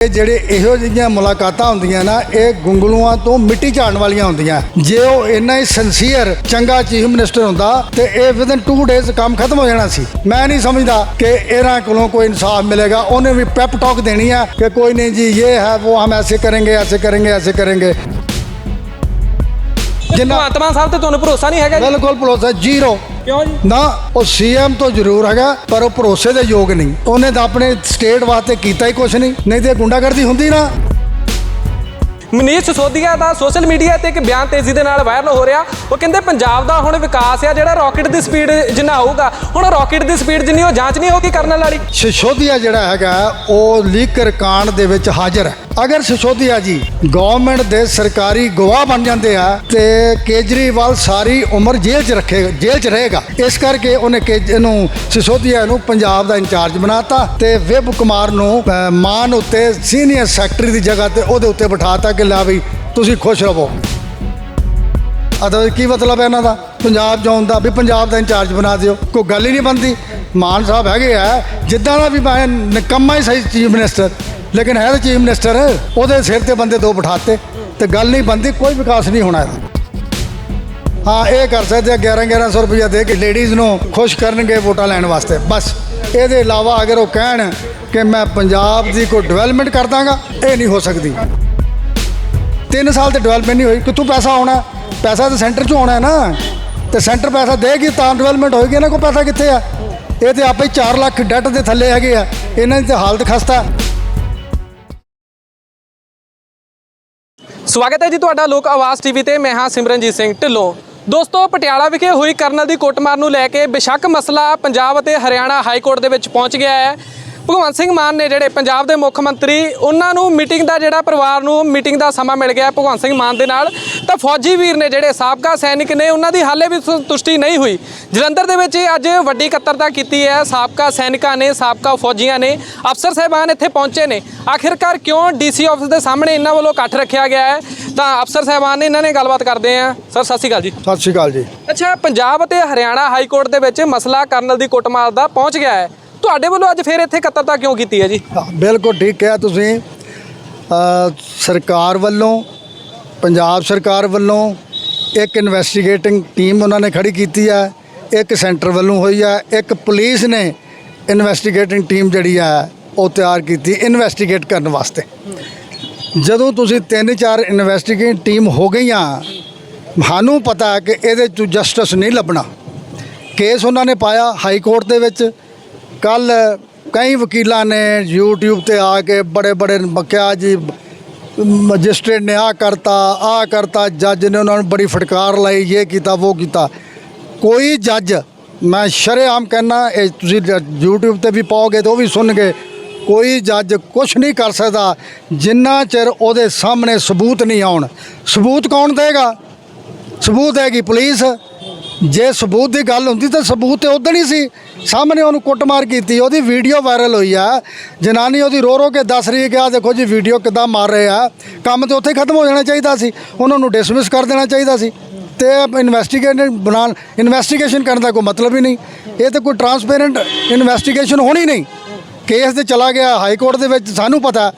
ਇਹ ਜਿਹੜੇ ਇਹੋ ਜਿਹੀਆਂ ਮੁਲਾਕਾਤਾਂ ਹੁੰਦੀਆਂ ਨਾ, ਇਹ ਗੁੰਗਲੂਆਂ ਤੋਂ ਮਿੱਟੀ ਝਾੜਨ ਵਾਲੀਆਂ ਹੁੰਦੀਆਂ। ਜੇ ਉਹ ਇੰਨਾ ਹੀ ਸਿੰਸੀਅਰ ਚੰਗਾ ਚੀਫ ਮਿਨਿਸਟਰ ਹੁੰਦਾ ਤੇ ਇਹ ਵਿਦਨ 2 ਡੇਜ਼ ਕੰਮ ਖਤਮ ਹੋ ਜਾਣਾ ਸੀ। ਮੈਂ ਨਹੀਂ ਸਮਝਦਾ ਕਿ ਇਹਨਾਂ ਕੋਲੋਂ ਕੋਈ ਇਨਸਾਫ ਮਿਲੇਗਾ। ਉਹਨੇ ਵੀ ਪੈਪ ਟਾਕ ਦੇਣੀ ਆ ਕਿ ਕੋਈ ਨਹੀਂ ਜੀ, ਇਹ ਹੈ, ਉਹ ਹਮ ਐਸੇ ਕਰਾਂਗੇ ਐਸੇ ਕਰਾਂਗੇ ਐਸੇ ਕਰਾਂਗੇ। ਜਿੰਨਾ ਭਗਵੰਤ ਮਾਨ ਸਾਹਿਬ ਤੇ ਤੁਹਾਨੂੰ ਭਰੋਸਾ ਨਹੀਂ ਹੈਗਾ ਜੀ? ਬਿਲਕੁਲ ਭਰੋਸਾ ਜ਼ੀਰੋ। ਕਿਉਂ ਜੀ? ਨਾ ਉਹ ਸੀਐਮ ਤੋਂ ਜ਼ਰੂਰ ਹੈਗਾ ਪਰ ਉਹ ਭਰੋਸੇ ਦੇ ਯੋਗ ਨਹੀਂ। ਉਹਨੇ ਤਾਂ ਆਪਣੇ ਸਟੇਟ ਵਾਸਤੇ ਕੀਤਾ ਹੀ ਕੁਝ ਨਹੀਂ। ਨਹੀਂ ਤੇ ਗੁੰਡਾਗਰਦੀ ਹੁੰਦੀ ਨਾ। ਮਨੀਸ਼ ਸਿਸੋਦੀਆ ਦਾ ਸੋਸ਼ਲ ਮੀਡੀਆ ਤੇ ਇੱਕ ਬਿਆਨ ਤੇਜ਼ੀ ਦੇ ਨਾਲ ਵਾਇਰਲ ਹੋ ਰਿਹਾ। ਉਹ ਕਹਿੰਦੇ ਪੰਜਾਬ ਦਾ ਹੁਣ ਵਿਕਾਸ ਆ ਜਿਹੜਾ ਰਾਕਟ ਦੀ ਸਪੀਡ ਜਿੰਨਾ ਹੋਊਗਾ ਹੁਣ ਰਾਕਟ ਦੀ ਸਪੀਡ ਜਿੰਨੀ ਉਹ ਜਾਂਚ ਨਹੀਂ ਹੋਗੀ ਕਰਨ ਵਾਲੀ। ਸਿਸੋਦੀਆ ਜਿਹੜਾ ਹੈਗਾ, ਉਹ ਲੀਕਰ ਕਾਂਡ ਦੇ ਵਿੱਚ ਹਾਜ਼ਰ ਹੈ। ਅਗਰ ਸਿਸੋਦੀਆ ਜੀ ਗਵਰਨਮੈਂਟ ਦੇ ਸਰਕਾਰੀ ਗਵਾਹ ਬਣ ਜਾਂਦੇ ਆ ਤੇ ਕੇਜਰੀਵਾਲ ਸਾਰੀ ਉਮਰ ਜੇਲ੍ਹ 'ਚ ਰੱਖੇਗਾ ਜੇਲ੍ਹ 'ਚ ਰਹੇਗਾ। ਇਸ ਕਰਕੇ ਉਹਨੇ ਕੇਜ, ਇਹਨੂੰ ਸਿਸੋਦੀਆ ਨੂੰ ਪੰਜਾਬ ਦਾ ਇੰਚਾਰਜ ਬਣਾਤਾ ਤੇ ਵਿਭ ਕੁਮਾਰ ਨੂੰ ਮਾਨ ਉੱਤੇ ਸੀਨੀਅਰ ਸੈਕਟਰੀ ਦੀ ਜਗ੍ਹਾ ਤੇ ਉਹਦੇ ਉੱਤੇ ਬਿਠਾਤਾ ਕਿ ਲੈ ਵੀ ਤੁਸੀਂ ਖੁਸ਼ ਰਹੋ। ਅਦਰ ਕੀ ਮਤਲਬ ਹੈ ਇਹਨਾਂ ਦਾ? ਪੰਜਾਬ ਜਾਣ ਦਾ, ਵੀ ਪੰਜਾਬ ਦਾ ਇੰਚਾਰਜ ਬਣਾ ਦਿਓ। ਕੋਈ ਗੱਲ ਹੀ ਨਹੀਂ ਬਣਦੀ। ਮਾਨ ਸਾਹਿਬ ਹੈਗੇ ਆ, ਜਿੱਦਾਂ ਦਾ ਵੀ ਮੈਂ ਨਿਕੰਮਾ ਹੀ ਸਹੀ ਚੀਫ ਮਿਨਿਸਟਰ, ਲੇਕਿਨ ਹੈ ਤਾਂ ਚੀਫ ਮਿਨਿਸਟਰ, ਉਹਦੇ ਸਿਰ ਤੇ ਬੰਦੇ ਦੋ ਬਿਠਾਤੇ, ਤੇ ਗੱਲ ਨਹੀਂ ਬਣਦੀ, ਕੋਈ ਵਿਕਾਸ ਨਹੀਂ ਹੋਣਾ ਇਹਦਾ। ਹਾਂ, ਇਹ ਕਰ ਸਕਦੇ ਆ 11 1100 ਰੁਪਇਆ ਦੇ ਕੇ ਲੇਡੀਜ਼ ਨੂੰ ਖੁਸ਼ ਕਰਨਗੇ ਵੋਟਾਂ ਲੈਣ ਵਾਸਤੇ। ਬਸ, ਇਹਦੇ ਇਲਾਵਾ ਅਗਰ ਉਹ ਕਹਿਣ ਕਿ ਮੈਂ ਪੰਜਾਬ ਦੀ ਕੋਈ ਡਿਵੈਲਪਮੈਂਟ ਕਰ ਦਾਂਗਾ, ਇਹ ਨਹੀਂ ਹੋ ਸਕਦੀ। ਤਿੰਨ ਸਾਲ ਤੇ ਡਿਵੈਲਪਮੈਂਟ ਨਹੀਂ ਹੋਈ। ਕਿੱਥੋਂ ਪੈਸਾ ਆਉਣਾ? ਪੈਸਾ ਤਾਂ ਸੈਂਟਰ 'ਚੋਂ ਆਉਣਾ ਹੈ ਨਾ। ਤੇ ਸੈਂਟਰ ਪੈਸਾ ਦੇਗੀ, ਤਾਂ ਡਿਵੈਲਪਮੈਂਟ ਹੋਏਗੀ। ਇਹਨਾਂ ਕੋਲ ਪੈਸਾ ਕਿੱਥੇ ਆ? ਇਹ ਤੇ ਆਪੇ 4 ਲੱਖ ਡੈਟ ਦੇ ਥੱਲੇ ਹੈਗੇ ਆ। ਇਹਨਾਂ ਦੀ ਤੇ ਹਾਲਤ ਖਸਤਾ। ਸਵਾਗਤ ਹੈ ਜੀ ਤੁਹਾਡਾ ਲੋਕ ਆਵਾਜ਼ ਟੀਵੀ ਤੇ। ਮੈਂ ਹਾਂ ਸਿਮਰਨਜੀਤ ਸਿੰਘ ਢਿੱਲੋਂ। ਦੋਸਤੋ, ਪਟਿਆਲਾ ਵਿਖੇ ਹੋਈ ਕਰਨਲ ਦੀ ਕੁੱਟਮਾਰ ਨੂੰ ਲੈ ਕੇ ਬੇਸ਼ੱਕ ਮਸਲਾ ਪੰਜਾਬ ਅਤੇ ਹਰਿਆਣਾ ਹਾਈ ਕੋਰਟ ਦੇ ਵਿੱਚ ਪਹੁੰਚ ਗਿਆ ਹੈ। ਭਗਵੰਤ ਸਿੰਘ ਮਾਨ ਨੇ ਜਿਹੜੇ ਪੰਜਾਬ ਦੇ ਮੁੱਖ ਮੰਤਰੀ ਉਹਨਾਂ ਨੂੰ ਮੀਟਿੰਗ ਦਾ ਜਿਹੜਾ ਪਰਿਵਾਰ ਨੂੰ ਮੀਟਿੰਗ ਦਾ ਸਮਾਂ ਮਿਲ ਗਿਆ ਭਗਵੰਤ ਸਿੰਘ ਮਾਨ ਦੇ ਨਾਲ ਤਾਂ ਫੌਜੀ ਵੀਰ ਨੇ ਜਿਹੜੇ ਸਾਬਕਾ ਸੈਨਿਕ ਨੇ ਉਹਨਾਂ ਦੀ ਹਾਲੇ ਵੀ ਸੰਤੁਸ਼ਟੀ ਨਹੀਂ ਹੋਈ। ਜਲੰਧਰ ਦੇ ਵਿੱਚ ਅੱਜ ਵੱਡੀ ਇਕੱਤਰਤਾ ਕੀਤੀ ਹੈ ਸਾਬਕਾ ਸੈਨਿਕਾਂ ਨੇ ਸਾਬਕਾ ਫੌਜੀਆਂ ਨੇ ਅਫਸਰ ਸਾਹਿਬਾਨ ਇੱਥੇ ਪਹੁੰਚੇ ਨੇ। ਆਖਿਰਕਾਰ ਕਿਉਂ ਡੀਸੀ ਆਫਿਸ ਦੇ ਸਾਹਮਣੇ ਇਹਨਾਂ ਵੱਲੋਂ ਇਕੱਠ ਰੱਖਿਆ ਗਿਆ ਹੈ? ਤਾਂ ਅਫਸਰ ਸਾਹਿਬਾਨ ਨੇ ਇਹਨਾਂ ਨੇ ਗੱਲਬਾਤ ਕਰਦੇ ਆ ਸਰ ਸਤਿ ਸ਼੍ਰੀ ਅਕਾਲ ਜੀ। ਸਤਿ ਸ਼੍ਰੀ ਅਕਾਲ ਜੀ। ਅੱਛਾ ਪੰਜਾਬ ਅਤੇ ਹਰਿਆਣਾ ਹਾਈ ਕੋਰਟ ਦੇ ਵਿੱਚ ਮਸਲਾ ਕਰਨਲ ਦੀ ਕੁੱਟਮਾਰ ਦਾ ਪਹੁੰਚ ਗਿਆ ਹੈ। ਤੁਹਾਡੇ ਵੱਲੋਂ ਅੱਜ ਫਿਰ ਇੱਥੇ ਇਕੱਤਰਤਾ ਕਿਉਂ ਕੀਤੀ ਹੈ ਜੀ? ਬਿਲਕੁਲ ਠੀਕ ਕਿਹਾ ਤੁਸੀਂ। ਸਰਕਾਰ ਵੱਲੋਂ, ਪੰਜਾਬ ਸਰਕਾਰ ਵੱਲੋਂ ਇੱਕ ਇਨਵੈਸਟੀਗੇਟਿੰਗ ਟੀਮ ਉਹਨਾਂ ਨੇ ਖੜੀ ਕੀਤੀ ਹੈ, ਇੱਕ ਸੈਂਟਰ ਵੱਲੋਂ ਹੋਈ ਹੈ, ਇੱਕ ਪੁਲਿਸ ਨੇ ਇਨਵੈਸਟੀਗੇਟਿੰਗ ਟੀਮ ਜਿਹੜੀ ਹੈ, ਉਹ ਤਿਆਰ ਕੀਤੀ ਇਨਵੈਸਟੀਗੇਟ ਕਰਨ ਵਾਸਤੇ। ਜਦੋਂ ਤੁਸੀਂ ਤਿੰਨ ਚਾਰ ਇਨਵੈਸਟੀਗੇਟ ਟੀਮ ਹੋ ਗਈਆਂ, ਸਾਨੂੰ ਪਤਾ ਕਿ ਇਹਦੇ 'ਚ ਜਸਟਿਸ ਨਹੀਂ ਲੱਭਣਾ। ਕੇਸ ਉਹਨਾਂ ਨੇ ਪਾਇਆ ਹਾਈ ਕੋਰਟ ਦੇ ਵਿੱਚ ਕੱਲ ਕਈ ਵਕੀਲਾਂ ਨੇ YouTube ਤੇ ਆ ਕੇ ਬੜੇ ਬੜੇ ਬਕਿਆ ਜੀ, ਮੈਜਿਸਟ੍ਰੇਟ ਨੇ ਆ ਕਰਤਾ ਆ ਕਰਤਾ, ਜੱਜ ਨੇ ਉਹਨਾਂ ਨੂੰ ਬੜੀ ਫਟਕਾਰ ਲਾਈ, ਇਹ ਕੀਤਾ, ਉਹ ਕੀਤਾ। ਕੋਈ ਜੱਜ, ਮੈਂ ਸ਼ਰੇਆਮ ਕਹਿਣਾ ਇਹ ਤੁਸੀਂ YouTube ਤੇ ਵੀ ਪਾਓਗੇ ਤਾਂ ਉਹ ਵੀ ਸੁਣਨਗੇ। ਕੋਈ ਜੱਜ ਕੁਝ ਨਹੀਂ ਕਰ ਸਕਦਾ, ਜਿੰਨਾ ਚਿਰ ਉਹਦੇ ਸਾਹਮਣੇ ਸਬੂਤ ਨਹੀਂ ਆਉਣ। ਸਬੂਤ ਕੌਣ ਦੇਗਾ? ਸਬੂਤ ਹੈਗੀ ਪੁਲਿਸ। ਜੇ ਸਬੂਤ ਦੀ ਗੱਲ ਹੁੰਦੀ ਤਾਂ ਸਬੂਤ ਤੇ ਉਦੋਂ ਹੀ ਸੀ। ਸਾਹਮਣੇ ਉਹਨੂੰ ਕੁੱਟਮਾਰ ਕੀਤੀ, ਉਹਦੀ ਵੀਡੀਓ ਵਾਇਰਲ ਹੋਈ ਆ। ਜਨਾਨੀ ਉਹਦੀ ਰੋ ਰੋ ਕੇ ਦੱਸ ਰਹੀ ਹੈ ਕਿ ਆ ਦੇਖੋ ਜੀ ਵੀਡੀਓ ਕਿਦਾਂ ਮਾਰ ਰਹੇ ਆ। ਕੰਮ ਤੇ ਉੱਥੇ ਖਤਮ ਹੋ ਜਾਣਾ ਚਾਹੀਦਾ ਸੀ। ਉਹਨਾਂ ਨੂੰ ਡਿਸਮਿਸ ਕਰ ਦੇਣਾ ਚਾਹੀਦਾ ਸੀ। ਤੇ ਇਨਵੈਸਟੀਗੇਟ ਬਣਾਉਣ ਇਨਵੈਸਟੀਗੇਸ਼ਨ ਕਰਨ ਦਾ ਕੋਈ ਮਤਲਬ ਹੀ ਨਹੀਂ। ਇਹ ਤਾਂ ਕੋਈ ਟਰਾਂਸਪੇਰੈਂਟ ਇਨਵੈਸਟੀਗੇਸ਼ਨ ਹੋਣੀ ਨਹੀਂ। ਕੇਸ ਤੇ ਚਲਾ ਗਿਆ ਹਾਈ ਕੋਰਟ ਦੇ ਵਿੱਚ, ਸਾਨੂੰ ਪਤਾ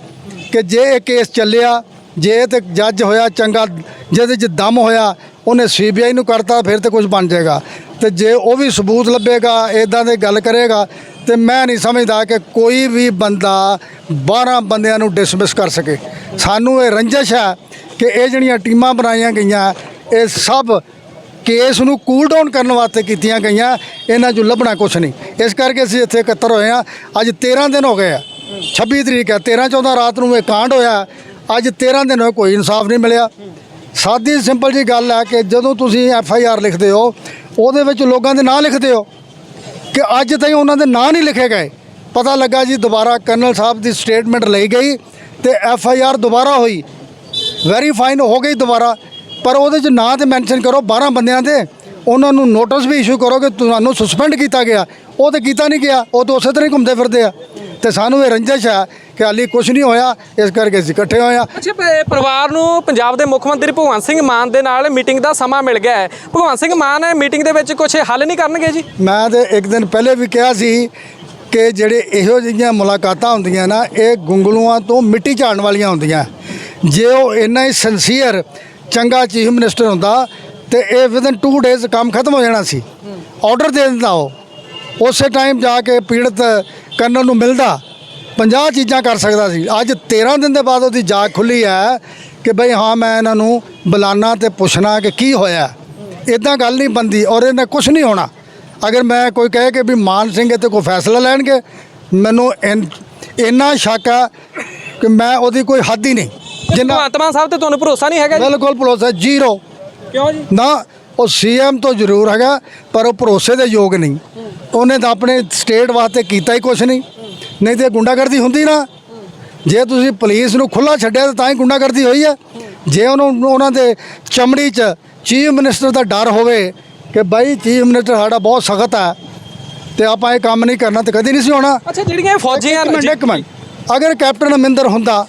ਕਿ ਜੇ ਇਹ ਕੇਸ ਚੱਲਿਆ, ਜੇ ਤੇ ਜੱਜ ਹੋਇਆ, ਚੰਗਾ, ਜਿਹਦੇ 'ਚ ਦਮ ਹੋਇਆ, ਉਹਨੇ ਸੀਬੀਆਈ ਨੂੰ ਕਰਤਾ, ਫਿਰ ਤੇ ਕੁਝ ਬਣ ਜਾਏਗਾ। ਤੇ ਜੇ ਉਹ ਵੀ ਸਬੂਤ ਲੱਭੇਗਾ ਇਦਾਂ ਦੀ ਗੱਲ ਕਰੇਗਾ, ਤੇ ਮੈਂ ਨਹੀਂ ਸਮਝਦਾ ਕਿ ਕੋਈ ਵੀ ਬੰਦਾ 12 ਬੰਦਿਆਂ ਨੂੰ ਡਿਸਮਿਸ ਕਰ ਸਕੇ। ਸਾਨੂੰ ਇਹ ਰੰਜਿਸ਼ ਹੈ ਕਿ ਇਹ ਜਿਹੜੀਆਂ ਟੀਮਾਂ ਬਣਾਈਆਂ ਗਈਆਂ, ਇਹ ਸਭ ਕੇਸ ਨੂੰ ਕੂਲ ਡਾਊਨ ਕਰਨ ਵਾਸਤੇ ਕੀਤੀਆਂ ਗਈਆਂ, ਇਹਨਾਂ 'ਚੋਂ ਲੱਭਣਾ ਕੁਛ ਨਹੀਂ। ਇਸ ਕਰਕੇ ਅਸੀਂ ਇੱਥੇ ਇਕੱਤਰ ਹੋਏ ਆ ਅੱਜ 13 ਦਿਨ ਹੋ ਗਏ ਆ। 26 ਤਰੀਕ ਹੈ 13 14 ਰਾਤ ਨੂੰ ਇਹ ਕਾਂਡ ਹੋਇਆ। ਅੱਜ 13 ਦਿਨ ਹੋਏ, ਕੋਈ ਇਨਸਾਫ ਨਹੀਂ ਮਿਲਿਆ। ਸਾਦੀ ਸਿੰਪਲ ਜੀ ਗੱਲ ਹੈ ਕਿ ਜਦੋਂ ਤੁਸੀਂ ਐਫ ਆਈ ਆਰ ਲਿਖਦੇ ਹੋ ਉਹਦੇ ਵਿੱਚ ਲੋਕਾਂ ਦੇ ਨਾਂ ਲਿਖਦੇ ਹੋ ਕਿ ਅੱਜ ਤਾਈਂ ਉਹਨਾਂ ਦੇ ਨਾਂ ਨਹੀਂ ਲਿਖੇ ਗਏ। ਪਤਾ ਲੱਗਾ ਜੀ ਦੁਬਾਰਾ ਕਰਨਲ ਸਾਹਿਬ ਦੀ ਸਟੇਟਮੈਂਟ ਲਈ ਗਈ ਤੇ ਐਫ ਆਈ ਆਰ ਦੁਬਾਰਾ ਹੋਈ। ਵੈਰੀਫਾਈਨ ਹੋ ਗਈ ਦੁਬਾਰਾ, ਪਰ ਉਹਦੇ 'ਚ ਨਾਂ ਤੇ ਮੈਂਸ਼ਨ ਕਰੋ 12 ਬੰਦਿਆਂ ਦੇ। ਉਹਨਾਂ ਨੂੰ ਨੋਟਿਸ ਵੀ ਇਸ਼ੂ ਕਰੋ ਕਿ ਤੁਹਾਨੂੰ ਸਸਪੈਂਡ ਕੀਤਾ ਗਿਆ। ਉਹ ਤੇ ਕੀਤਾ ਨਹੀਂ ਗਿਆ, ਉਹ ਤਾਂ ਉਸੇ ਤਰ੍ਹਾਂ ਹੀ ਘੁੰਮਦੇ ਫਿਰਦੇ ਆ। ਤੇ ਸਾਨੂੰ ਇਹ ਰੰਜਿਸ਼ ਹੈ ਕਿ ਹਾਲੀ ਕੁਝ ਨਹੀਂ ਹੋਇਆ ਇਸ ਕਰਕੇ ਅਸੀਂ ਇਕੱਠੇ ਹੋਏ ਆ ਅੱਛਾ ਪ- ਪਰਿਵਾਰ ਨੂੰ ਪੰਜਾਬ ਦੇ ਮੁੱਖ ਮੰਤਰੀ ਭਗਵੰਤ ਸਿੰਘ ਮਾਨ ਦੇ ਨਾਲ ਮੀਟਿੰਗ ਦਾ ਸਮਾਂ ਮਿਲ ਗਿਆ ਹੈ। ਭਗਵੰਤ ਸਿੰਘ ਮਾਨ ਮੀਟਿੰਗ ਦੇ ਵਿੱਚ ਕੁਝ ਹੱਲ ਨਹੀਂ ਕਰਨਗੇ ਜੀ? ਮੈਂ ਤੇ ਇੱਕ ਦਿਨ ਪਹਿਲੇ ਵੀ ਕਿਹਾ ਸੀ ਕਿ ਜਿਹੜੇ ਇਹੋ ਜਿਹੀਆਂ ਮੁਲਾਕਾਤਾਂ ਹੁੰਦੀਆਂ ਨਾ ਇਹ ਗੁੰਗਲੂਆਂ ਤੋਂ ਮਿੱਟੀ ਝਾੜਨ ਵਾਲੀਆਂ ਹੁੰਦੀਆਂ। ਜੇ ਉਹ ਇੰਨਾ ਹੀ ਸਿੰਸੀਅਰ ਚੰਗਾ ਚੀਫ ਮਿਨਿਸਟਰ ਹੁੰਦਾ ਤੇ ਇਹ ਵਿਦਨ 2 ਡੇਜ਼ ਕੰਮ ਖਤਮ ਹੋ ਜਾਣਾ ਸੀ। ਆਰਡਰ ਦੇ ਦਿੰਦਾ ਉਹ। ਉਸੇ ਟਾਈਮ ਜਾ ਕੇ ਪੀੜਤ ਕਰਨਲ ਨੂੰ ਮਿਲਦਾ। 50 ਚੀਜ਼ਾਂ ਕਰ ਸਕਦਾ ਸੀ। ਅੱਜ 13 ਦਿਨ ਦੇ ਬਾਅਦ ਉਹਦੀ ਜਾਗ ਖੁੱਲੀ ਹੈ ਕਿ ਬਈ ਹਾਂ ਮੈਂ ਇਹਨਾਂ ਨੂੰ ਬੁਲਾਣਾ ਤੇ ਪੁੱਛਣਾ ਕਿ ਕੀ ਹੋਇਆ। ਇਦਾਂ ਗੱਲ ਨਹੀਂ ਬੰਦੀ ਔਰ ਇਹਨੇ ਕੁਝ ਨਹੀਂ ਹੋਣਾ। ਅਗਰ ਮੈਂ ਕੋਈ ਕਹੇ ਕਿ ਵੀ ਮਾਨ ਸਿੰਘ ਤੇ ਕੋਈ ਫੈਸਲਾ ਲੈਣਗੇ ਮੈਨੂੰ ਇਨ- ਸ਼ੱਕ ਆ ਕਿ ਮੈਂ ਉਹਦੀ ਕੋਈ ਹੱਦ ਹੀ ਨਹੀਂ। ਜਿੰਨਾ ਮਾਨ ਸਾਹਿਬ ਤੇ ਤੁਹਾਨੂੰ ਭਰੋਸਾ ਨਹੀਂ ਹੈਗਾ ਬਿਲਕੁਲ ਭਰੋਸਾ ਜ਼ੀਰੋ। ਕਿਉਂ ਜੀ? ਨਾ ਉਹ ਸੀਐਮ ਤੋਂ ਜ਼ਰੂਰ ਹੈਗਾ ਪਰ ਉਹ ਭਰੋਸੇ ਦੇ ਯੋਗ ਨਹੀਂ। ਉਹਨੇ ਤਾਂ ਆਪਣੇ ਸਟੇਟ ਵਾਸਤੇ ਕੀਤਾ ਹੀ ਕੁਝ ਨਹੀਂ। ਨਹੀਂ ਤੇ ਗੁੰਡਾਗਰਦੀ ਹੁੰਦੀ ਨਾ। ਜੇ ਤੁਸੀਂ ਪੁਲਿਸ ਨੂੰ ਖੁੱਲਾ ਛੱਡਿਆ ਤਾਂ ਹੀ ਗੁੰਡਾਗਰਦੀ ਹੋਈ ਹੈ। ਜੇ ਉਹਨੂੰ ਉਹਨਾਂ ਦੇ ਚਮੜੀ 'ਚ ਚੀਫ ਮਿਨਿਸਟਰ ਦਾ ਡਰ ਹੋਵੇ ਕਿ ਬਾਈ ਚੀਫ ਮਿਨਿਸਟਰ ਸਾਡਾ ਬਹੁਤ ਸਖਤ ਹੈ ਤੇ ਆਪਾਂ ਇਹ ਕੰਮ ਨਹੀਂ ਕਰਨਾ ਤੇ ਕਦੀ ਨਹੀਂ ਸੀ ਹੋਣਾ। ਅੱਛਾ ਜਿਹੜੀਆਂ ਫੌਜੀਆਂ ਇੱਕ ਮਿੰਟ। ਅਗਰ ਕੈਪਟਨ ਅਮਰਿੰਦਰ ਹੁੰਦਾ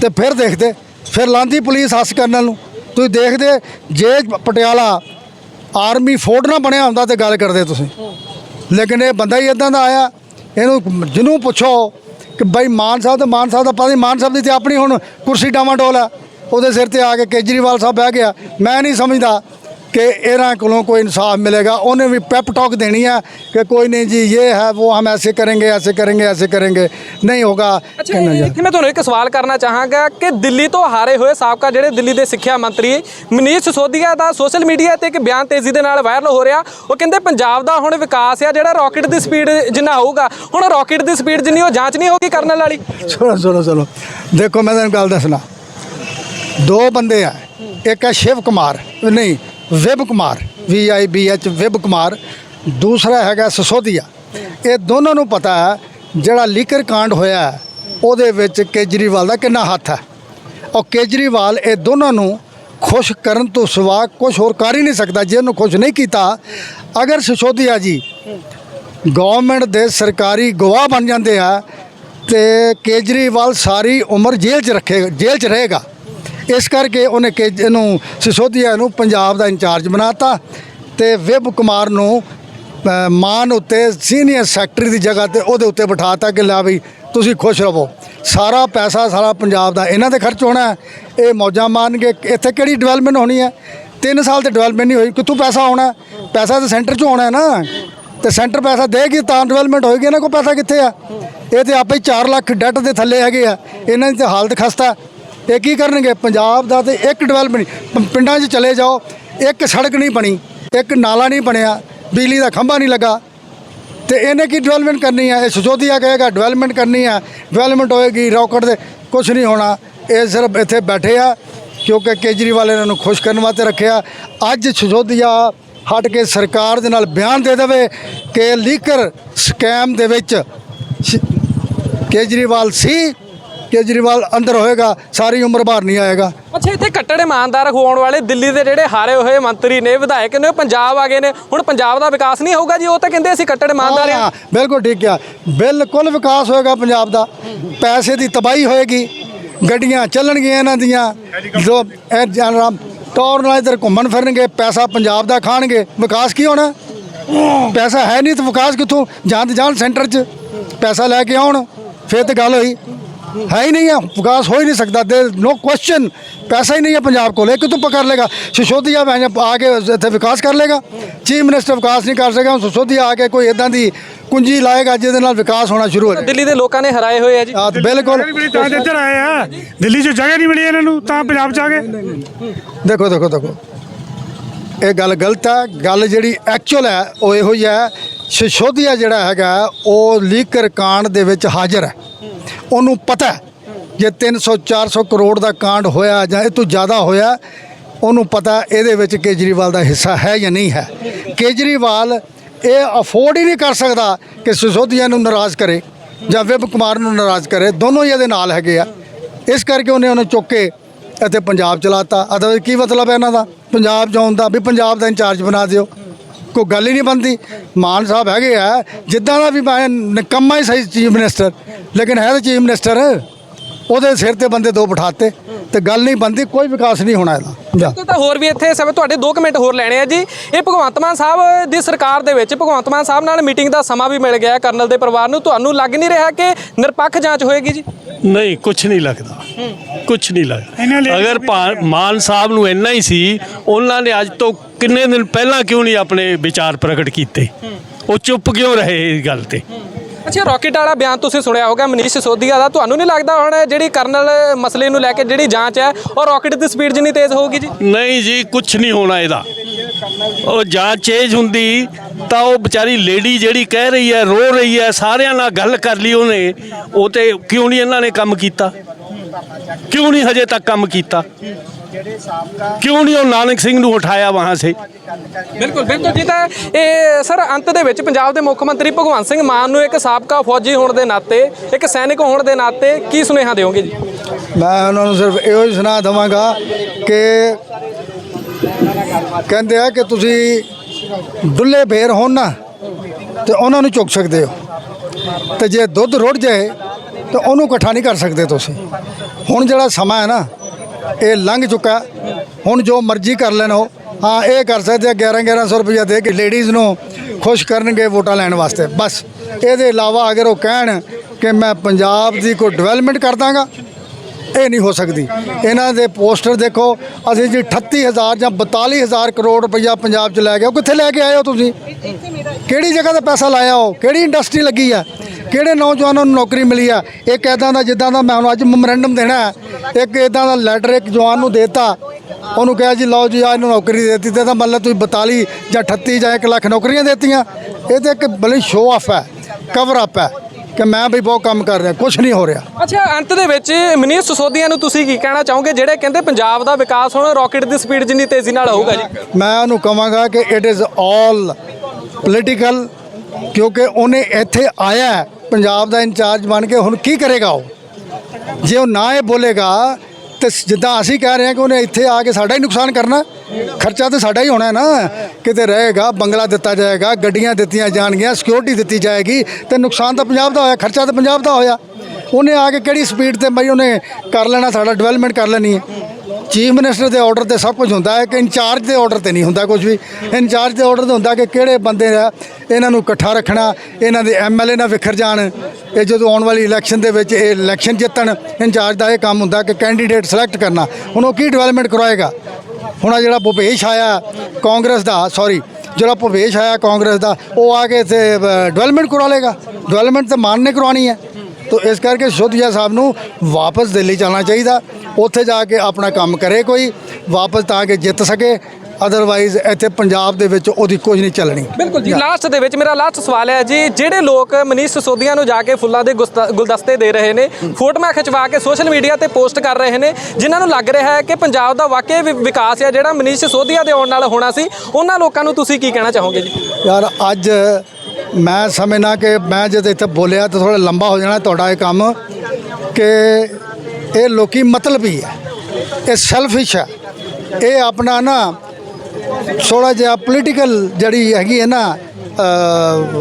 ਤੇ ਫਿਰ ਦੇਖਦੇ ਫਿਰ ਲਾਂਦੀ ਪੁਲਿਸ ਹੱਸ ਕਰਨ ਨੂੰ। ਤੁਸੀਂ ਦੇਖਦੇ ਜੇ ਪਟਿਆਲਾ ਆਰਮੀ ਫੋਰਟ ਨਾ ਬਣਿਆ ਹੁੰਦਾ ਤੇ ਗੱਲ ਕਰਦੇ ਤੁਸੀਂ। ਲੇਕਿਨ ਇਹ ਬੰਦਾ ਹੀ ਇਦਾਂ ਦਾ ਆਇਆ, ਇਹਨੂੰ ਜਿਹਨੂੰ ਪੁੱਛੋ ਕਿ ਬਾਈ ਮਾਨ ਸਾਹਿਬ ਤੇ ਮਾਨ ਸਾਹਿਬ ਦਾ ਪਤਾ ਨਹੀਂ, ਮਾਨ ਸਾਹਿਬ ਦੀ ਤੇ ਆਪਣੀ ਹੁਣ ਕੁਰਸੀ ਡਾਵਾਂ ਡੋਲ ਆ, ਉਹਦੇ ਸਿਰ ਤੇ ਆ ਕੇ ਕੇਜਰੀਵਾਲ ਸਾਹਿਬ ਬਹਿ ਗਿਆ। ਮੈਂ ਨਹੀਂ ਸਮਝਦਾ ਕਿ ਇਹਨਾਂ ਕੋਲੋਂ ਕੋਈ ਇਨਸਾਫ ਮਿਲੇਗਾ ਉਹਨੇ ਵੀ ਪੈਪ ਟਾਕ ਦੇਣੀ ਆ ਕਿ ਕੋਈ ਨਹੀਂ ਜੀ ਇਹ ਹੈ ਉਹ ਹਮ ਐਸੇ ਕਰਾਂਗੇ ਐਸੇ ਕਰਾਂਗੇ ਐਸੇ ਕਰਾਂਗੇ ਨਹੀਂ ਹੋਗਾ। ਅੱਛਾ ਇੱਥੇ ਮੈਂ ਤੁਹਾਨੂੰ ਇੱਕ ਸਵਾਲ ਕਰਨਾ ਚਾਹਾਂਗਾ ਕਿ ਦਿੱਲੀ ਤੋਂ ਹਾਰੇ ਹੋਏ ਸਾਬਕਾ ਜਿਹੜੇ ਦਿੱਲੀ ਦੇ ਸਿੱਖਿਆ ਮੰਤਰੀ ਮਨੀਸ਼ ਸਿਸੋਦੀਆ ਦਾ ਸੋਸ਼ਲ ਮੀਡੀਆ ਤੇ ਇੱਕ ਬਿਆਨ ਤੇਜ਼ੀ ਦੇ ਨਾਲ ਵਾਇਰਲ ਹੋ ਰਿਹਾ। ਉਹ ਕਹਿੰਦੇ ਪੰਜਾਬ ਦਾ ਹੁਣ ਵਿਕਾਸ ਆ ਜਿਹੜਾ ਰਾਕਟ ਦੀ ਸਪੀਡ ਜਿੰਨਾ ਹੋਊਗਾ ਹੁਣ ਰਾਕਟ ਦੀ ਸਪੀਡ ਜਿੰਨੀ ਉਹ ਜਾਂਚ ਨਹੀਂ ਹੋਗੀ ਕਰਨਲ ਵਾਲੀ। ਸੁਣੋ ਸੁਣੋ ਸੁਣੋ। ਦੇਖੋ ਮੈਂ ਤੁਹਾਨੂੰ ਗੱਲ ਦੱਸਣਾ। ਦੋ ਬੰਦੇ ਆ ਇੱਕ ਹੈ ਸ਼ਿਵ ਕੁਮਾਰ ਨਹੀਂ Vibhav Kumar V I B H Vibhav Kumar ਦੂਸਰਾ ਹੈਗਾ ਸਸੋਦੀਆ। ਇਹ ਦੋਨਾਂ ਨੂੰ ਪਤਾ ਹੈ ਜਿਹੜਾ ਲੀਕਰ ਕਾਂਡ ਹੋਇਆ ਹੈ, ਉਹਦੇ ਵਿੱਚ ਕੇਜਰੀਵਾਲ ਦਾ ਕਿੰਨਾ ਹੱਥ ਹੈ। ਔਰ ਕੇਜਰੀਵਾਲ ਇਹ ਦੋਨਾਂ ਨੂੰ ਖੁਸ਼ ਕਰਨ ਤੋਂ ਸਿਵਾ ਕੁਝ ਹੋਰ ਕਰ ਹੀ ਨਹੀਂ ਸਕਦਾ ਜੇ ਉਹਨੂੰ ਖੁਸ਼ ਨਹੀਂ ਕੀਤਾ ਅਗਰ ਸਸੋਦੀਆ ਜੀ ਗਵਰਨਮੈਂਟ ਦੇ ਸਰਕਾਰੀ ਗਵਾਹ ਬਣ ਜਾਂਦੇ ਆ ਤੇ ਕੇਜਰੀਵਾਲ ਸਾਰੀ ਉਮਰ ਜੇਲ੍ਹ 'ਚ ਰੱਖੇ ਜੇਲ੍ਹ 'ਚ ਰਹੇਗਾ। ਇਸ ਕਰਕੇ ਉਹਨੇ ਕੇ ਇਹਨੂੰ ਸਿਸੋਦੀਆ ਨੂੰ ਪੰਜਾਬ ਦਾ ਇੰਚਾਰਜ ਬਣਾਤਾ ਤੇ ਵਿਭ ਕੁਮਾਰ ਨੂੰ ਮਾਨ ਉੱਤੇ ਸੀਨੀਅਰ ਸੈਕਟਰੀ ਦੀ ਜਗ੍ਹਾ ਤੇ ਉਹਦੇ ਉੱਤੇ ਬਿਠਾਤਾ ਕਿ ਲਾ ਵੀ ਤੁਸੀਂ ਖੁਸ਼ ਰਹੋ। ਸਾਰਾ ਪੈਸਾ ਸਾਰਾ ਪੰਜਾਬ ਦਾ ਇਹਨਾਂ ਤੇ ਖਰਚ ਹੋਣਾ ਇਹ ਮੌਜਾਂ ਮਾਰਨਗੇ ਇੱਥੇ ਕਿਹੜੀ ਡਿਵੈਲਪਮੈਂਟ ਹੋਣੀ ਹੈ? 3 ਸਾਲ ਤੇ ਡਿਵੈਲਪਮੈਂਟ ਨਹੀਂ ਹੋਈ। ਕਿੱਥੋਂ ਪੈਸਾ ਆਉਣਾ ਪੈਸਾ ਤਾਂ ਸੈਂਟਰ 'ਚੋਂ ਆਉਣਾ ਹੈ ਨਾ। ਤੇ ਸੈਂਟਰ ਪੈਸਾ ਦੇਗੀ ਤਾਂ ਡਿਵੈਲਪਮੈਂਟ ਹੋਏਗੀ। ਇਹਨਾਂ ਕੋਲ ਪੈਸਾ ਕਿੱਥੇ ਆ? ਇਹ ਤੇ ਆਪੇ 4 ਲੱਖ ਡੈਟ ਦੇ ਥੱਲੇ ਹੈਗੇ ਆ। ਇਹਨਾਂ ਦੀ ਤਾਂ ਹਾਲਤ ਖਸਤਾ। ਹੈ। ਇਹ ਕੀ ਕਰਨਗੇ? ਪੰਜਾਬ ਦਾ ਤੇ ਇੱਕ ਡਿਵੈਲਪਮੈਂਟ ਪਿੰਡਾਂ 'ਚ ਚਲੇ ਜਾਓ, ਇੱਕ ਸੜਕ ਨਹੀਂ ਬਣੀ, ਇੱਕ ਨਾਲਾ ਨਹੀਂ ਬਣਿਆ, ਬਿਜਲੀ ਦਾ ਖੰਭਾ ਨਹੀਂ ਲੱਗਾ। ਤੇ ਇਹਨੇ ਕੀ ਡਿਵੈਲਪਮੈਂਟ ਕਰਨੀ ਹੈ ਇਹ ਸਿਸੋਦੀਆ ਕਹੇਗਾ ਡਿਵੈਲਪਮੈਂਟ ਕਰਨੀ ਹੈ ਡਿਵੈਲਪਮੈਂਟ ਹੋਏਗੀ, ਰੌਕਟ ਦੇ ਕੁਝ ਨਹੀਂ ਹੋਣਾ। ਇਹ ਸਿਰਫ ਇੱਥੇ ਬੈਠੇ ਆ, ਕਿਉਂਕਿ ਕੇਜਰੀਵਾਲ ਇਹਨਾਂ ਨੂੰ ਖੁਸ਼ ਕਰਨ ਵਾਸਤੇ ਰੱਖਿਆ। ਅੱਜ ਸਿਸੋਦੀਆ ਹਟ ਕੇ ਸਰਕਾਰ ਦੇ ਨਾਲ ਬਿਆਨ ਦੇ ਦੇਵੇ ਕਿ ਲੀਕਰ ਸਕੈਮ ਦੇ ਵਿੱਚ ਕੇਜਰੀਵਾਲ ਸੀ ਕੇਜਰੀਵਾਲ ਅੰਦਰ ਹੋਏਗਾ ਸਾਰੀ ਉਮਰ ਬਾਹਰ ਨਹੀਂ ਆਏਗਾ। ਅੱਛਾ ਇੱਥੇ ਕੱਟੜ ਇਮਾਨਦਾਰ ਹੋਣ ਵਾਲੇ ਦਿੱਲੀ ਦੇ ਜਿਹੜੇ ਹਾਰੇ ਹੋਏ ਮੰਤਰੀ ਨੇ ਵਿਧਾਇਕ ਨੇ ਉਹ ਪੰਜਾਬ ਆ ਗਏ ਨੇ। ਹੁਣ ਪੰਜਾਬ ਦਾ ਵਿਕਾਸ ਨਹੀਂ ਹੋਊਗਾ ਜੀ ਉਹ ਤਾਂ ਕਹਿੰਦੇ ਅਸੀਂ ਕੱਟੜ ਇਮਾਨਦਾਰ ਆ ਹਾਂ ਬਿਲਕੁਲ ਠੀਕ ਆ ਬਿਲਕੁਲ ਵਿਕਾਸ ਹੋਏਗਾ ਪੰਜਾਬ ਦਾ। ਪੈਸੇ ਦੀ ਤਬਾਹੀ ਹੋਏਗੀ। ਗੱਡੀਆਂ ਚੱਲਣਗੀਆਂ ਇਹਨਾਂ ਦੀਆਂ। ਜੋ ਇਹ ਜਨਰਾਮ ਟੌਰ ਨਾਲ ਇਧਰ ਘੁੰਮਣ ਫਿਰਨਗੇ ਪੈਸਾ ਪੰਜਾਬ ਦਾ ਖਾਣਗੇ। ਵਿਕਾਸ ਕੀ ਹੋਣਾ? ਪੈਸਾ ਹੈ ਨਹੀਂ ਤਾਂ ਵਿਕਾਸ ਕਿੱਥੋਂ? ਜਾਂ ਤੇ ਜਾਣ ਸੈਂਟਰ 'ਚ। ਪੈਸਾ ਲੈ ਕੇ ਆਉਣ। ਫਿਰ ਤੇ ਗੱਲ ਹੋਈ। ਹੈ ਹੀ ਨਹੀਂ ਆ ਵਿਕਾਸ ਹੋ ਹੀ ਨਹੀਂ ਸਕਦਾ। ਦੇ ਨੋ ਕੁਐਸਚਨ ਪੈਸਾ ਹੀ ਨਹੀਂ ਹੈ ਪੰਜਾਬ ਕੋਲ। ਇਹ ਕਿਤੋਂ ਕਰ ਲੇਗਾ ਸਿਸੋਦੀਆ ਮੈਂ ਆ ਕੇ ਇੱਥੇ ਵਿਕਾਸ ਕਰ ਲੇਗਾ ਚੀਫ ਮਿਨਿਸਟਰ ਵਿਕਾਸ ਨਹੀਂ ਕਰ ਸਕੇਗਾ ਸਿਸੋਦੀਆ ਆ ਕੇ ਕੋਈ ਇਦਾਂ ਦੀ ਕੁੰਜੀ ਲਾਏਗਾ ਜਿਹਦੇ ਨਾਲ ਵਿਕਾਸ ਹੋਣਾ ਸ਼ੁਰੂ ਹੋ ਜਾਏ। ਦਿੱਲੀ ਦੇ ਲੋਕਾਂ ਨੇ ਹਰਾਏ ਹੋਏ ਆ ਜੀ। ਬਿਲਕੁਲ। ਤੇ ਇੱਧਰ ਆਏ ਆ। ਦਿੱਲੀ 'ਚ ਜਗ੍ਹਾ ਨਹੀਂ ਮਿਲੀ ਇਹਨਾਂ ਨੂੰ ਤਾਂ ਪੰਜਾਬ 'ਚ ਆ ਗਏ। ਦੇਖੋ ਦੇਖੋ ਦੇਖੋ। ਇਹ ਗੱਲ ਗਲਤ ਹੈ। ਗੱਲ ਜਿਹੜੀ ਐਕਚੁਅਲ ਹੈ ਉਹ ਇਹੋ ਹੀ ਹੈ। ਸਿਸੋਦੀਆ ਜਿਹੜਾ ਹੈਗਾ ਉਹ ਲੀਕਰ ਕਾਂਡ ਦੇ ਵਿੱਚ ਹਾਜ਼ਰ ਹੈ। ਉਹਨੂੰ ਪਤਾ ਹੈ ਜੇ 300 400 ਕਰੋੜ ਦਾ ਕਾਂਡ ਹੋਇਆ ਜਾਂ ਇਹ ਤੋਂ ਜ਼ਿਆਦਾ ਹੋਇਆ, ਉਹਨੂੰ ਪਤਾ ਇਹਦੇ ਵਿੱਚ ਕੇਜਰੀਵਾਲ ਦਾ ਹਿੱਸਾ ਹੈ ਜਾਂ ਨਹੀਂ ਹੈ। ਕੇਜਰੀਵਾਲ ਇਹ ਅਫੋਰਡ ਹੀ ਨਹੀਂ ਕਰ ਸਕਦਾ ਕਿ ਸਿਸੋਦੀਆ ਨੂੰ ਨਾਰਾਜ਼ ਕਰੇ ਜਾਂ ਵਿਪ ਕੁਮਾਰ ਨੂੰ ਨਾਰਾਜ਼ ਕਰੇ। ਦੋਨੋਂ ਹੀ ਇਹਦੇ ਨਾਲ ਹੈਗੇ ਆ। ਇਸ ਕਰਕੇ ਉਹਨੇ ਉਹਨੂੰ ਚੁੱਕ ਕੇ ਅਤੇ ਪੰਜਾਬ ਚਲਾਤਾ ਅਦਰ ਕੀ ਮਤਲਬ ਹੈ ਇਹਨਾਂ ਦਾ? ਪੰਜਾਬ ਜਾਣ ਦਾ, ਵੀ ਪੰਜਾਬ ਦਾ ਇੰਚਾਰਜ ਬਣਾ ਦਿਓ। ਕੋਈ ਗੱਲ ਹੀ ਨਹੀਂ ਬਣਦੀ। ਮਾਨ ਸਾਹਿਬ ਹੈਗੇ ਆ, ਜਿੱਦਾਂ ਦਾ ਵੀ ਮੈਂ ਨਿਕੰਮਾ ਹੀ ਸਹੀ ਚੀਫ ਮਿਨਿਸਟਰ, ਲੇਕਿਨ ਹੈ ਤਾਂ ਚੀਫ ਮਿਨਿਸਟਰ, ਉਹਦੇ ਸਿਰ ਤੇ ਬੰਦੇ ਦੋ ਬਿਠਾਤੇ ਤੇ ਗੱਲ ਨਹੀਂ ਬੰਦੀ ਕੋਈ ਵਿਕਾਸ ਨਹੀਂ ਹੋਣਾ ਇਹਦਾ। ਤਾਂ ਹੋਰ ਵੀ ਇੱਥੇ ਸਭ ਤੁਹਾਡੇ 2 ਮਿੰਟ ਹੋਰ ਲੈਣੇ ਆ ਜੀ। ਇਹ ਭਗਵੰਤ ਮਾਨ ਸਾਹਿਬ ਦੀ ਸਰਕਾਰ ਦੇ ਵਿੱਚ ਭਗਵੰਤ ਮਾਨ ਸਾਹਿਬ ਨਾਲ ਮੀਟਿੰਗ ਦਾ ਸਮਾਂ ਵੀ ਮਿਲ ਗਿਆ ਕਰਨਲ ਦੇ ਪਰਿਵਾਰ ਨੂੰ। ਤੁਹਾਨੂੰ ਲੱਗ ਨਹੀਂ ਰਿਹਾ ਕਿ ਨਿਰਪੱਖ ਜਾਂਚ ਹੋਏਗੀ ਜੀ? ਨਹੀਂ ਕੁਝ ਨਹੀਂ ਲੱਗਦਾ। ਕੁਝ ਨਹੀਂ ਲੱਗਦਾ। ਅਗਰ ਭਾ- ਮਾਨ ਸਾਹਿਬ ਨੂੰ ਇੰਨਾ ਹੀ ਸੀ ਉਹਨਾਂ ਨੇ ਅੱਜ ਤੋਂ ਕਿੰਨੇ ਦਿਨ ਪਹਿਲਾਂ ਕਿਉਂ ਨਹੀਂ ਆਪਣੇ ਵਿਚਾਰ ਪ੍ਰਗਟ ਕੀਤੇ? ਉਹ ਚੁੱਪ ਕਿਉਂ ਰਹੇ ਇਸ ਗੱਲ ਤੇ? ਅੱਛਾ ਰਾਕੇਟ ਵਾਲਾ ਬਿਆਨ ਤੁਸੀਂ ਸੁਣਿਆ ਹੋਗਾ ਮਨੀਸ਼ ਸਿਸੋਦੀਆ ਦਾ। ਤੁਹਾਨੂੰ ਨਹੀਂ ਲੱਗਦਾ ਹੁਣ ਜਿਹੜੀ ਕਰਨਲ ਮਸਲੇ ਨੂੰ ਲੈ ਕੇ ਜਿਹੜੀ ਜਾਂਚ ਹੈ ਉਹ ਰਾਕੇਟ ਦੀ ਸਪੀਡ ਜਿੰਨੀ ਤੇਜ਼ ਹੋਊਗੀ ਜੀ? ਨਹੀਂ ਜੀ ਕੁਝ ਨਹੀਂ ਹੋਣਾ ਇਹਦਾ। ਉਹ ਜਾਂ ਚੇਂਜ ਹੁੰਦੀ ਤਾਂ ਉਹ ਵਿਚਾਰੀ ਲੇਡੀ ਜਿਹੜੀ ਕਹਿ ਰਹੀ ਹੈ ਰੋ ਰਹੀ ਹੈ ਸਾਰਿਆਂ ਨਾਲ ਗੱਲ ਕਰ ਲਈ ਉਹਨੇ। ਉਹ ਤੇ ਕਿਉਂ ਨਹੀਂ ਇਹਨਾਂ ਨੇ ਕੰਮ ਕੀਤਾ? ਕਿਉਂ ਨਹੀਂ ਹਜੇ ਤੱਕ ਕੰਮ ਕੀਤਾ? ਕਿਉਂ ਨਹੀਂ ਉਹ ਨਾਨਕ ਸਿੰਘ ਨੂੰ ਉਠਾਇਆ ਵਹਾਂ ਸੇ? ਬਿਲਕੁਲ ਬਿਲਕੁਲ ਜੀ ਤਾਂ ਇਹ ਸਰ ਅੰਤ ਦੇ ਵਿੱਚ ਪੰਜਾਬ ਦੇ ਮੁੱਖ ਮੰਤਰੀ ਭਗਵੰਤ ਸਿੰਘ ਮਾਨ ਨੂੰ ਇੱਕ ਸਾਬਕਾ ਫੌਜੀ ਹੋਣ ਦੇ ਨਾਤੇ ਇੱਕ ਸੈਨਿਕ ਹੋਣ ਦੇ ਨਾਤੇ ਕੀ ਸੁਨੇਹਾ ਦਿਓਗੇ ਜੀ? ਮੈਂ ਉਹਨਾਂ ਨੂੰ ਸਿਰਫ ਇਹੋ ਹੀ ਸੁਣਾ ਦਵਾਂਗਾ ਕਿ ਕਹਿੰਦੇ ਆ ਕਿ ਤੁਸੀਂ ਡੁੱਲੇ ਬੇਰ ਹੋਣ ਨਾ, ਤੇ ਉਹਨਾਂ ਨੂੰ ਚੁੱਕ ਸਕਦੇ ਹੋ। ਤੇ ਜੇ ਦੁੱਧ ਰੁੜ ਜਾਏ, ਤਾਂ ਉਹਨੂੰ ਇਕੱਠਾ ਨਹੀਂ ਕਰ ਸਕਦੇ ਤੁਸੀਂ। ਹੁਣ ਜਿਹੜਾ ਸਮਾਂ ਹੈ ਨਾ, ਇਹ ਲੰਘ ਚੁੱਕਾ। ਹੁਣ ਜੋ ਮਰਜ਼ੀ ਕਰ ਲੈਣ ਉਹ। ਹਾਂ, ਇਹ ਕਰ ਸਕਦੇ ਆ 11 1100 ਰੁਪਇਆ ਦੇ ਕੇ ਲੇਡੀਜ਼ ਨੂੰ ਖੁਸ਼ ਕਰਨਗੇ ਵੋਟਾਂ ਲੈਣ ਵਾਸਤੇ। ਬਸ, ਇਹਦੇ ਇਲਾਵਾ ਅਗਰ ਉਹ ਕਹਿਣ ਕਿ ਮੈਂ ਪੰਜਾਬ ਦੀ ਕੋਈ ਡਿਵੈਲਪਮੈਂਟ ਕਰ ਦਾਂਗਾ ਇਹ ਨਹੀਂ ਹੋ ਸਕਦੀ। ਇਹਨਾਂ ਦੇ ਪੋਸਟਰ ਦੇਖੋ, ਅਸੀਂ ਜੀ 38000 ਜਾਂ 42000 ਕਰੋੜ ਰੁਪਈਆ ਪੰਜਾਬ 'ਚ ਲੈ ਗਏ। ਉਹ ਕਿੱਥੇ ਲੈ ਕੇ ਆਏ ਹੋ ਤੁਸੀਂ? ਕਿਹੜੀ ਜਗ੍ਹਾ ਤੇ ਪੈਸਾ ਲਾਇਆ ਹੋ ਕਿਹੜੀ ਇੰਡਸਟਰੀ ਲੱਗੀ ਆ? ਕਿਹੜੇ ਨੌਜਵਾਨਾਂ ਨੂੰ ਨੌਕਰੀ ਮਿਲੀ ਆ? ਇੱਕ ਐਦਾਂ ਦਾ, ਜਿੱਦਾਂ ਦਾ ਮੈਂ ਹੁਣ ਅੱਜ ਮੈਮੋਰੈਂਡਮ ਦੇਣਾ ਇੱਕ ਐਦਾਂ ਦਾ ਲੈਟਰ ਇੱਕ ਜਵਾਨ ਨੂੰ ਦੇਤਾ। ਉਹਨੂੰ ਕਿਹਾ ਜੀ, ਲਓ ਜੀ ਆ ਇਹਨੂੰ ਨੌਕਰੀ ਦੇਤੀ ਦਿੱਤੀ। ਤੇ ਤਾਂ ਮਤਲਬ ਤੁਸੀਂ 42 ਜਾਂ 38 ਜਾਂ 1 ਲੱਖ ਨੌਕਰੀਆਂ ਦੇਤੀਆਂ। ਇਹ ਤੇ ਇੱਕ ਬੜੀ ਸ਼ੋਅ ਆਫ ਹੈ ਕਵਰ ਅਪ ਹੈ। ਕਿ ਮੈਂ ਵੀ ਬਹੁਤ ਕੰਮ ਕਰ ਰਿਹਾ ਕੁਝ ਨਹੀਂ ਹੋ ਰਿਹਾ। ਅੱਛਾ ਅੰਤ ਦੇ ਵਿੱਚ ਮਨੀਸ਼ ਸਿਸੋਦੀਆ ਨੂੰ ਤੁਸੀਂ ਕੀ ਕਹਿਣਾ ਚਾਹੋਗੇ ਜਿਹੜੇ ਕਹਿੰਦੇ ਪੰਜਾਬ ਦਾ ਵਿਕਾਸ ਹੁਣ ਰਾਕੇਟ ਦੀ ਸਪੀਡ ਜਿੰਨੀ ਤੇਜ਼ੀ ਨਾਲ ਹੋਊਗਾ ਜੀ? ਮੈਂ ਉਹਨੂੰ ਕਹਾਂਗਾ ਕਿ ਇਟ ਇਜ਼ ਆਲ ਪੋਲੀਟੀਕਲ ਕਿਉਂਕਿ ਉਹਨੇ ਇੱਥੇ ਆਇਆ ਪੰਜਾਬ ਦਾ ਇੰਚਾਰਜ ਬਣ ਕੇ ਹੁਣ ਕੀ ਕਰੇਗਾ ਉਹ? ਜੇ ਉਹ ਨਾ ਇਹ ਬੋਲੇਗਾ ਤੇ ਜਿੱਦਾਂ ਅਸੀਂ ਕਹਿ ਰਹੇ ਹਾਂ ਕਿ ਉਹਨੇ ਇੱਥੇ ਆ ਕੇ ਸਾਡਾ ਹੀ ਨੁਕਸਾਨ ਕਰਨਾ, ਖਰਚਾ ਤਾਂ ਸਾਡਾ ਹੀ ਹੋਣਾ ਹੈ ਨਾ। ਕਿਤੇ ਰਹੇਗਾ, ਬੰਗਲਾ ਦਿੱਤਾ ਜਾਏਗਾ, ਗੱਡੀਆਂ ਦਿੱਤੀਆਂ ਜਾਣਗੀਆਂ ਸਿਕਿਉਰਿਟੀ ਦਿੱਤੀ ਜਾਏਗੀ, ਤੇ ਨੁਕਸਾਨ ਤਾਂ ਪੰਜਾਬ ਦਾ ਹੋਇਆ, ਖਰਚਾ ਤਾਂ ਪੰਜਾਬ ਦਾ ਹੋਇਆ। ਉਹਨੇ ਆ ਕੇ ਕਿਹੜੀ ਸਪੀਡ ਤੇ ਬਈ ਉਹਨੇ ਕਰ ਲੈਣਾ, ਸਾਡਾ ਡਿਵੈਲਪਮੈਂਟ ਕਰ ਲੈਣੀ ਹੈ। ਚੀਫ ਮਿਨਿਸਟਰ ਦੇ ਆਰਡਰ ਤੇ ਸਭ ਕੁਝ ਹੁੰਦਾ ਹੈ ਕਿ ਇੰਚਾਰਜ ਦੇ ਆਰਡਰ ਤੇ ਨਹੀਂ ਹੁੰਦਾ ਕੁਝ ਵੀ। ਇੰਚਾਰਜ ਦੇ ਆਰਡਰ ਤੇ ਹੁੰਦਾ ਕਿ ਕਿਹੜੇ ਬੰਦੇ ਆ ਇਹਨਾਂ ਨੂੰ ਇਕੱਠਾ ਰੱਖਣਾ, ਇਹਨਾਂ ਦੇ ਐਮਐਲਏ ਨਾਲ ਵਿਖਰ ਜਾਣ। ਇਹ ਜਦੋਂ ਆਉਣ ਵਾਲੀ ਇਲੈਕਸ਼ਨ ਦੇ ਵਿੱਚ ਇਹ ਇਲੈਕਸ਼ਨ ਜਿੱਤਣ ਇੰਚਾਰਜ ਦਾ ਇਹ ਕੰਮ ਹੁੰਦਾ ਕਿ ਕੈਂਡੀਡੇਟ ਸਿਲੈਕਟ ਕਰਨਾ। ਹੁਣ ਉਹ ਕੀ ਡਿਵੈਲਪਮੈਂਟ ਕਰਵਾਏਗਾ? ਹੁਣ ਆਹ ਜਿਹੜਾ ਭੁਪੇਸ਼ ਆਇਆ, ਕਾਂਗਰਸ ਦਾ, ਸੌਰੀ, ਜਿਹੜਾ ਭੁਪੇਸ਼ ਆਇਆ ਕਾਂਗਰਸ ਦਾ, ਉਹ ਆ ਕੇ ਇੱਥੇ ਡਿਵੈਲਪਮੈਂਟ ਕਰਵਾ ਲੇਗਾ ਡਿਵੈਲਪਮੈਂਟ ਤਾਂ ਮਾਨ ਨੇ ਕਰਵਾਉਣੀ ਹੈ। ਤਾਂ ਇਸ ਕਰਕੇ ਸਿਸੋਦੀਆ ਸਾਹਿਬ ਨੂੰ ਵਾਪਸ ਦਿੱਲੀ ਜਾਣਾ ਚਾਹੀਦਾ। ਉੱਥੇ ਜਾ ਕੇ ਆਪਣਾ ਕੰਮ ਕਰੇ ਕੋਈ, ਵਾਪਸ ਤਾਂ ਕਿ ਜਿੱਤ ਸਕੇ। ਅਦਰਵਾਈਜ਼ ਇੱਥੇ ਪੰਜਾਬ ਦੇ ਵਿੱਚ ਉਹਦੀ ਕੁਝ ਨਹੀਂ ਚੱਲਣੀ। ਬਿਲਕੁਲ ਜੀ ਲਾਸਟ ਦੇ ਵਿੱਚ ਮੇਰਾ ਲਾਸਟ ਸਵਾਲ ਹੈ ਜੀ ਜਿਹੜੇ ਲੋਕ ਮਨੀਸ਼ ਸਿਸੋਦੀਆ ਨੂੰ ਜਾ ਕੇ ਫੁੱਲਾਂ ਦੇ ਗੁਲਦਸਤੇ ਦੇ ਰਹੇ ਨੇ ਫੋਟੋਆਂ ਖਿਚਵਾ ਕੇ ਸੋਸ਼ਲ ਮੀਡੀਆ ਤੇ ਪੋਸਟ ਕਰ ਰਹੇ ਨੇ ਜਿਨ੍ਹਾਂ ਨੂੰ ਲੱਗ ਰਿਹਾ ਹੈ ਕਿ ਪੰਜਾਬ ਦਾ ਵਾਕਈ ਵਿ- ਵਿਕਾਸ ਹੈ ਜਿਹੜਾ ਮਨੀਸ਼ ਸਿਸੋਦੀਆ ਦੇ ਆਉਣ ਨਾਲ ਹੋਣਾ ਸੀ ਉਹਨਾਂ ਲੋਕਾਂ ਨੂੰ ਤੁਸੀਂ ਕੀ ਕਹਿਣਾ ਚਾਹੋਗੇ ਜੀ? ਯਾਰ ਅੱਜ ਮੈਂ ਸਮਝਣਾ ਕਿ ਮੈਂ ਜਦ ਇੱਥੇ ਬੋਲਿਆ ਤਾਂ ਥੋੜਾ ਲੰਬਾ ਹੋ ਜਾਣਾ ਤੁਹਾਡਾ ਇਹ ਕੰਮ ਕਿ ਇਹ ਲੋਕੀ ਮਤਲਬੀ ਹੈ ਇਹ ਸੈਲਫਿਸ਼ ਹੈ ਇਹ ਆਪਣਾ ਨਾ ਥੋੜਾ ਜਿਹਾ ਪੋਲੀਟੀਕਲ ਜਿਹੜੀ ਹੈਗੀ ਹੈ ਨਾ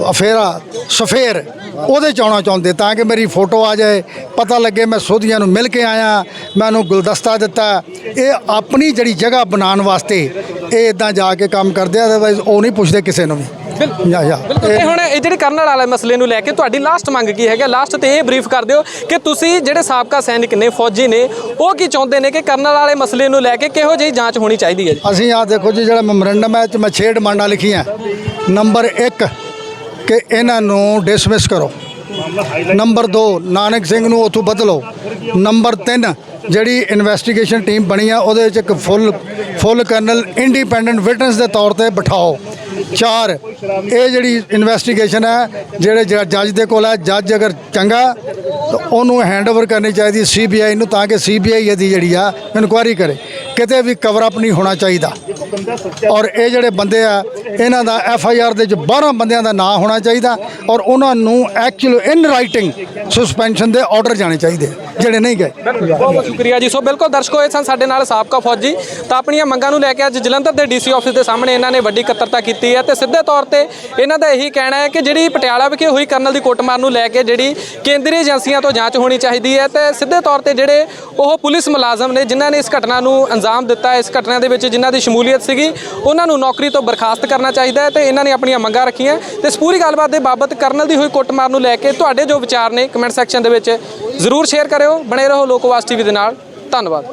ਅਫੇਰਾ ਸਫੇਰ, ਉਹਦੇ ਚ ਆਉਣਾ ਚਾਹੁੰਦੇ ਤਾਂ ਕਿ ਮੇਰੀ ਫੋਟੋ ਆ ਜਾਏ, ਪਤਾ ਲੱਗੇ ਮੈਂ ਸੋਧੀਆਂ ਨੂੰ ਮਿਲ ਕੇ ਆਇਆ, ਮੈਂ ਉਹਨੂੰ ਗੁਲਦਸਤਾ ਦਿੱਤਾ। ਇਹ ਆਪਣੀ ਜਿਹੜੀ ਜਗ੍ਹਾ ਬਣਾਉਣ ਵਾਸਤੇ ਇਹ ਇਦਾਂ ਜਾ ਕੇ ਕੰਮ ਕਰਦੇ ਆ ਅਦਰਵਾਈਜ਼ ਉਹ ਨਹੀਂ ਪੁੱਛਦੇ ਕਿਸੇ ਨੂੰ ਵੀ। ਜਾ ਜਾ ਬਿਲਕੁਲ। ਤੇ ਹੁਣ ਇਹ ਜਿਹੜੀ ਕਰਨਲ ਵਾਲੇ ਮਸਲੇ ਨੂੰ ਲੈ ਕੇ ਤੁਹਾਡੀ ਲਾਸਟ ਮੰਗ ਕੀ ਹੈਗਾ ਲਾਸਟ ਤੇ ਇਹ ਬਰੀਫ ਕਰ ਦਿਓ ਕਿ ਤੁਸੀਂ ਜਿਹੜੇ ਸਾਬਕਾ ਸੈਨਿਕ ਨੇ ਫੌਜੀ ਨੇ ਉਹ ਕੀ ਚਾਹੁੰਦੇ ਨੇ ਕਿ ਕਰਨਲ ਵਾਲੇ ਮਸਲੇ ਨੂੰ ਲੈ ਕੇ ਕਿਹੋ ਜਿਹੀ ਜਾਂਚ ਹੋਣੀ ਚਾਹੀਦੀ ਹੈ ਜੀ? ਅਸੀਂ ਆ ਦੇਖੋ ਜੀ ਜਿਹੜਾ ਮੈਮੋਰੈਂਡਮ ਹੈ ਇਹ 'ਚ ਮੈਂ 6 ਡਿਮਾਂਡਾਂ ਲਿਖੀਆਂ। ਨੰਬਰ 1 ਕਿ ਇਹਨਾਂ ਨੂੰ ਡਿਸਮਿਸ ਕਰੋ। ਨੰਬਰ 2 ਨਾਨਕ ਸਿੰਘ ਨੂੰ ਉੱਥੋਂ ਬਦਲੋ। ਨੰਬਰ 3 ਜਿਹੜੀ ਇਨਵੈਸਟੀਗੇਸ਼ਨ ਟੀਮ ਬਣੀ ਆ, ਉਹਦੇ ਵਿੱਚ ਇੱਕ full full colonel independent witness ਦੇ ਤੌਰ ਤੇ ਬਿਠਾਓ। ਚਾਰ, ਇਹ ਜਿਹੜੀ ਇਨਵੈਸਟੀਗੇਸ਼ਨ ਹੈ, ਜਿਹੜੇ ਜ- ਜੱਜ ਦੇ ਕੋਲ ਹੈ, ਜੱਜ ਅਗਰ ਚੰਗਾ, ਤਾਂ ਉਹਨੂੰ ਹੈਂਡਓਵਰ ਕਰਨੀ ਚਾਹੀਦੀ ਸੀਬੀਆਈ ਨੂੰ ਤਾਂ ਕਿ ਸੀਬੀਆਈ ਇਹਦੀ ਜਿਹੜੀ ਆ ਇਨਕੁਆਇਰੀ ਕਰੇ। ਕਿਤੇ ਵੀ ਕਵਰ ਅਪ ਨਹੀਂ ਹੋਣਾ ਚਾਹੀਦਾ। ਔਰ ਇਹ ਜਿਹੜੇ ਬੰਦੇ ਆ ਇਹਨਾਂ ਦਾ ਐਫ ਆਈ ਆਰ ਦੇ ਵਿੱਚ 12 ਬੰਦਿਆਂ ਦਾ ਨਾਂ ਹੋਣਾ ਚਾਹੀਦਾ ਔਰ ਉਹਨਾਂ ਨੂੰ ਐਕਚੁਅਲ ਇਨ ਰਾਈਟਿੰਗ ਸਸਪੈਂਸ਼ਨ ਦੇ ਆਰਡਰ ਜਾਣੇ ਚਾਹੀਦੇ ਜਿਹੜੇ ਨਹੀਂ ਗਏ। ਬਹੁਤ ਬਹੁਤ ਸ਼ੁਕਰੀਆ ਜੀ। ਸੋ ਬਿਲਕੁਲ ਦਰਸ਼ਕੋ ਇਹ ਸਨ ਸਾਡੇ ਨਾਲ ਸਾਬਕਾ ਫੌਜੀ। ਤਾਂ ਆਪਣੀਆਂ ਮੰਗਾਂ ਨੂੰ ਲੈ ਕੇ ਅੱਜ ਜਲੰਧਰ ਦੇ ਡੀਸੀ ਆਫਿਸ ਦੇ ਸਾਹਮਣੇ ਇਹਨਾਂ ਨੇ ਵੱਡੀ ਇਕੱਤਰਤਾ ਕੀਤੀ ਹੈ ਤੇ ਸਿੱਧੇ ਤੌਰ ਤੇ ਇਹਨਾਂ ਦਾ ਇਹੀ ਕਹਿਣਾ ਹੈ ਕਿ ਜਿਹੜੀ ਪਟਿਆਲਾ ਵਿਖੇ ਹੋਈ ਕਰਨਲ ਦੀ ਕੁੱਟਮਾਰ ਨੂੰ ਲੈ ਕੇ ਜਿਹੜੀ ਕੇਂਦਰੀ ਏਜੰਸੀਆਂ ਤੋਂ ਜਾਂਚ ਹੋਣੀ ਚਾਹੀਦੀ ਹੈ ਤੇ ਸਿੱਧੇ ਤੌਰ ਤੇ ਜਿਹੜੇ ਉਹ ਪੁਲਿਸ ਮੁਲਾਜ਼ਮ ਨੇ ਜਿਨ੍ਹਾਂ ਨੇ ਇਸ ਘਟਨਾ ਨੂੰ ਅੰਜਾਮ ਦਿੱਤਾ ਇਸ ਘਟਨਾ ਦੇ ਵਿੱਚ ਜਿਨ੍ਹਾਂ ਦੀ ਸ਼ਮੂਲੀਅਤ ਸੀਗੀ। ਉਹਨਾਂ ਨੂੰ ਨੌਕਰੀ ਤੋਂ ਬਰਖਾਸਤ ਕਰਨਾ ਚਾਹੀਦਾ ਹੈ ਤੇ ਇਹਨਾਂ ਨੇ ਆਪਣੀਆਂ ਮੰਗਾਂ ਰੱਖੀਆਂ। ਤੇ ਇਸ ਪੂਰੀ ਗੱਲਬਾਤ ਦੇ ਬਾਬਤ ਕਰਨਲ ਦੀ ਹੋਈ ਕੁੱਟਮਾਰ ਨੂੰ ਲੈ ਕੇ ਤੁਹਾਡੇ ਜੋ ਵਿਚਾਰ ਨੇ ਕਮੈਂਟ ਸੈਕਸ਼ਨ ਦੇ ਵਿੱਚ ਜ਼ਰੂਰ ਸ਼ੇਅਰ ਕਰਿਓ। ਬਣੇ ਰਹੋ ਲੋਕਵਾਸ ਟੀਵੀ ਦੇ ਨਾਲ। ਧੰਨਵਾਦ।